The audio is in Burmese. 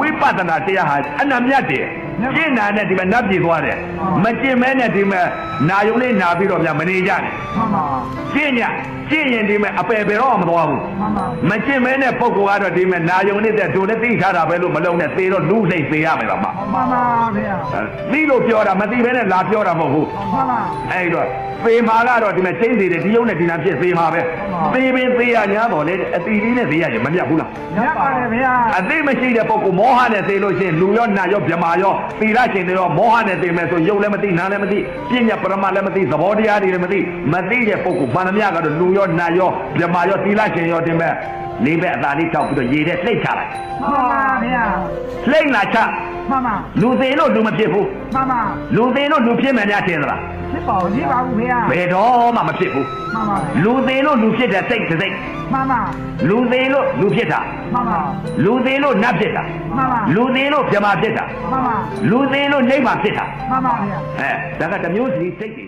ဝိပဿနာတရားဟာအနမြတ်တယ်ကျင့်တာနဲ့ဒီမှာနတ်ပြည်သွားတယ်မကျင့်မဲနဲ့ဒီမှာနာယုံလေးနာပြီးတော့ဗျမနေကြနဲ့မှန်ပါကျင့်ညကျင့်ရင်ဒီမှာအပယ်ပယ်တော့မသွားဘူးမှန်ပါမကျင့်မဲနဲ့ပုဂ္ဂိုလ်ကတော့ဒီမှာနာယုံနေတဲ့ဒုနဲ့သိထားတာပဲလို့မလုံးနဲ့သေတော့လူနှိမ့်သေးရမယ်လားမမှန်ပါဗျာသိလို့ပြောတာမသိဘဲနဲ့လာပြောတာမဟုတ်ဘူးမှန်ပါအဲ့တော့သေမာကတော့ဒီမှာကျင်းသေးတယ်ဒီယုံနဲ့ဒီနာဖြစ်သေမာပဲသေပင်သေရညာတော့လေအတီလေးနဲ့သေရရင်မမြတ်ဘူးလားရပါတယ်ဗျာအသိမရှိတဲ့ပုဂ္ဂိုလ်မောဟနဲ့သေလို့ရှိရင်လူရောနာရောဗြမာရောသီလရှင်တွေရောမောဟနဲ့သေမယ်ဆိုယုတ်လည်းမသိနာလည်းမသိပြဉ္ညာပရမလည်းမသိသဘောတရားတွေလည်းမသိမသိတဲ့ပုဂ္ဂိုလ်ဘာနှမကတော့လူရောနာရောဗြမာရောသီလရှင်ရောတင်မဲ့လေးဘက်အသာလေးတောက်ပြီးတော့ရေထဲလှိတ်ချလိုက်မှန်ပါဗျာလှိတ်လာချ မှန်ပါလူသေးလို့လူမဖြစ်ဘူးမှန်ပါလူသေးလို့လူဖြစ်မယ်များထင်သလားဖြစ်ပါဦးကြည့်ပါဦးဗျာဘယ်တော့မှမဖြစ်ဘူးမှန်ပါလူသေးလို့လူဖြစ်တဲ့စိတ်တစ်စိတ်မှန်ပါလူသေးလို့လူဖြစ်တာမှန်ပါလူသေးလို့နတ်ဖြစ်တာမှန်ပါလူသေးလို့ဗြမာဖြစ်တာမှန်ပါလူသေးလို့နှိမ့်ပါဖြစ်တာမှန်ပါဗျာအဲဒါကတစ်မျိုးစီစိတ်တွေ